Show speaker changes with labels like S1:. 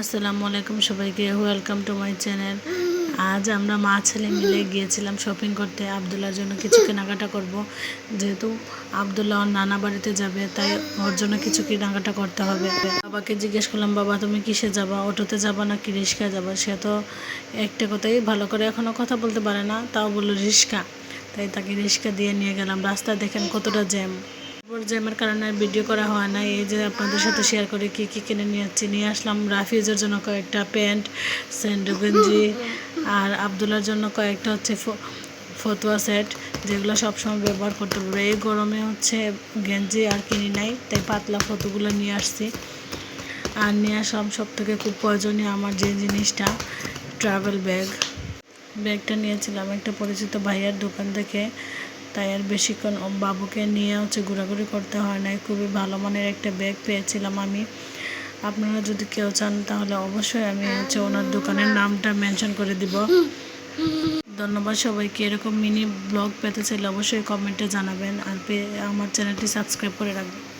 S1: আসসালামু আলাইকুম সবাইকে ওয়েলকাম টু মাই চ্যানেল আজ আমরা মা ছেলে মিলে গিয়েছিলাম শপিং করতে। আবদুল্লার জন্য কিছু কেনাকাটা করব। যেহেতু আবদুল্লাহ ওর নানা বাড়িতে যাবে, তাই ওর জন্য কিছু কেনাকাটা করতে হবে। বাবাকে জিজ্ঞেস করলাম, বাবা, তুমি কিসে যাবা? অটোতে যাবা না কি রিক্সায় যাবা? সে তো একটা কথাই ভালো করে এখনও কথা বলতে পারে না, তাও বলল, রিক্সা। তাই তাকে রিক্সা দিয়ে নিয়ে গেলাম। রাস্তায় দেখেন কতটা জ্যাম তারপর জ্যামের কারণে ভিডিও করা হয় না এই যে আপনাদের সাথে শেয়ার করে কি কি কিনে নিয়ে যাচ্ছি, নিয়ে আসলাম রাফিজের জন্য কয়েকটা প্যান্ট স্যান্ডো গেঞ্জি আর আবদুল্লার জন্য কয়েকটা হচ্ছে ফতুয়া সেট যেগুলো সবসময় ব্যবহার করতে পারবে। এই গরমে হচ্ছে গেঞ্জি আর কিনি নাই, তাই পাতলা ফতুগুলো নিয়ে আসছি। আর নিয়ে আসলাম সব থেকে খুব প্রয়োজনীয় আমার যে জিনিসটা ট্রাভেল ব্যাগ ব্যাগটা নিয়েছিলাম একটা পরিচিত ভাইয়ার দোকান থেকে। তাই আর বেশিক্ষণ বাবুকে নিয়ে হচ্ছে ঘোরাঘুরি করতে হয় নাই। খুবই ভালো মানের একটা ব্যাগ পেয়েছিলাম আমি। আপনারা যদি কেউ চান তাহলে অবশ্যই আমি হচ্ছে ওনার দোকানের নামটা মেনশন করে দিব। ধন্যবাদ সবাইকে। এরকম মিনি ব্লগ পেতে চাইলে অবশ্যই কমেন্টে জানাবেন। আর আমার চ্যানেলটি সাবস্ক্রাইব করে রাখবেন।